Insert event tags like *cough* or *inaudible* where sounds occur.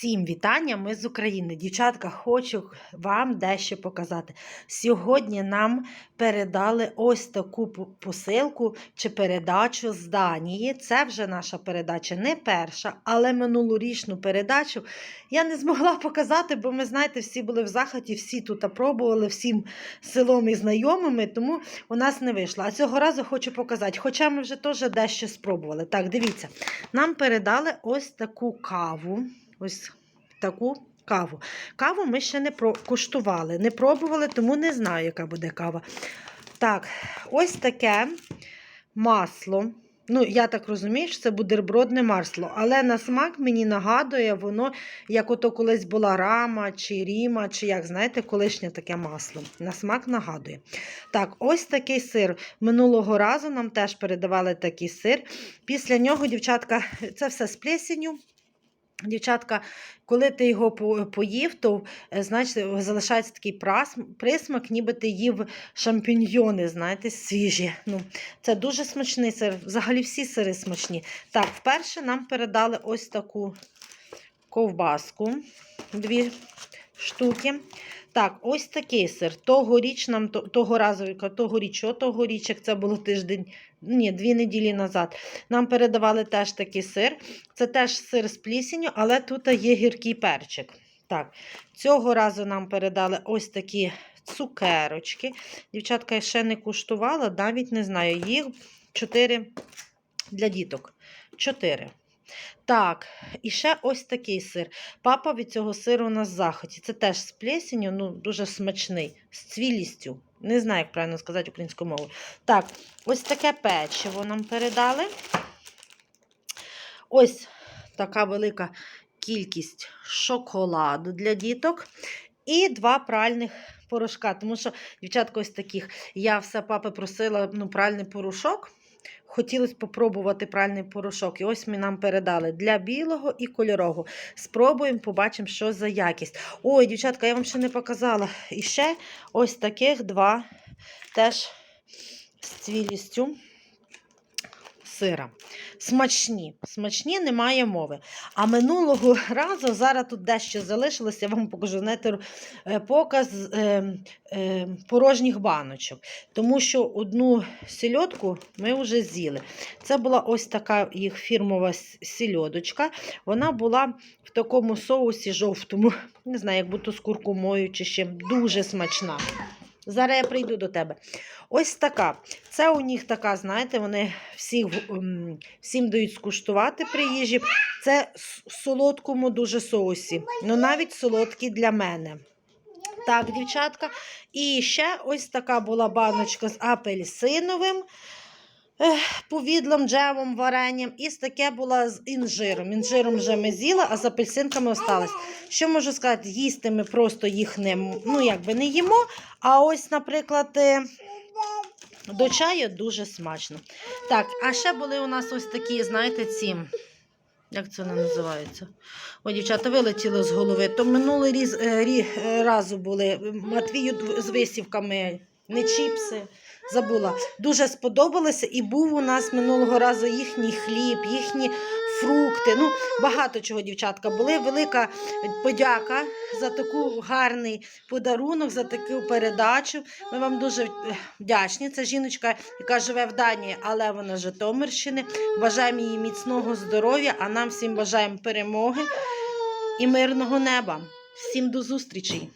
Всім вітання! Ми з України. Дівчатка, хочу вам дещо показати. Сьогодні нам передали ось таку посилку чи передачу з Данії. Це вже наша передача не перша, але минулорічну передачу я не змогла показати, бо ми, знаєте, всі були в захваті, всі тут пробували, всім селом і знайомими, тому у нас не вийшло. А цього разу хочу показати, хоча ми вже теж дещо спробували. Так, дивіться, нам передали ось таку каву. Ось таку каву. Каву ми ще не куштували, не пробували, тому не знаю, яка буде кава. Так, ось таке масло. Ну, я так розумію, що це бутербродне масло, але на смак мені нагадує воно, як ото колись була рама чи ріма, чи як знаєте, колишнє таке масло. На смак нагадує. Так, ось такий сир. Минулого разу нам теж передавали такий сир. Після нього, дівчатка, це все з плесенью. Дівчатка, коли ти його поїв, то е, значить, залишається такий присмак, ніби ти їв шампіньйони, знаєте, свіжі. Ну, це дуже смачний сир. Взагалі всі сири смачні. Так, вперше нам передали ось таку ковбаску, дві штуки. Так, ось такий сир. Тогоріч нам то- того разу, тогоріч, що це було тиждень, ні, дві неділі назад. Нам передавали теж такий сир. Це теж сир з плісінню, але тут є гіркий перчик. Так, цього разу нам передали ось такі цукерочки. Дівчатка ще не куштувала, навіть не знаю. Їх чотири для діток. Чотири. Так, і ще ось такий сир. Папа від цього сиру на захоті. Це теж з плесенью, ну дуже смачний, з цвілістю. Не знаю, як правильно сказати українською мовою. Так, ось таке печиво нам передали. Ось така велика кількість шоколаду для діток. І два пральних порошка. Тому що, дівчатка, ось таких. Я все папи просила ну, пральний порошок. Хотілося попробувати пральний порошок. І ось ми нам передали для білого і кольорового. Спробуємо, побачимо, що за якість. Ой, дівчатка, я вам ще не показала. І ще ось таких два теж з цвілістю сира. Смачні, смачні, немає мови. А минулого *laughs* разу, зараз тут дещо залишилося, я вам покажу, знаєте, е, показ е, е, порожніх баночок. Тому що одну сільодку ми вже з'їли. Це була ось така їх фірмова сільодочка. Вона була в такому соусі жовтому, *laughs* не знаю, як будто з куркумою чи чим. Дуже смачна. Зараз я прийду до тебе. Ось така. Це у них така, знаєте, вони всі, всім дають скуштувати при їжі. Це в солодкому дуже соусі. Ну навіть солодкий для мене. Так, дівчатка. І ще ось така була баночка з апельсиновим повідлом, джемом, варенням. І таке була з інжиром. Інжиром вже ми з'їли, а з апельсинками осталось. Що можу сказати, їсти ми просто їх не, ну, якби не їмо. А ось, наприклад, е, до чаю дуже смачно. Так, а ще були у нас ось такі, знаєте, ці. Як це вони називаються? О, дівчата, вилетіли з голови. То минулий різ, е, рі, е, разу були Матвію з висівками, не чіпси. Забула. Дуже сподобалося, і був у нас минулого разу їхній хліб, їхні фрукти. Ну, багато чого, дівчатка, були. Велика подяка за таку гарний подарунок, за таку передачу. Ми вам дуже е, вдячні. Це жіночка, яка живе в Данії, але вона з Житомирщини. Бажаємо їй міцного здоров'я, а нам всім бажаємо перемоги і мирного неба. Всім до зустрічі!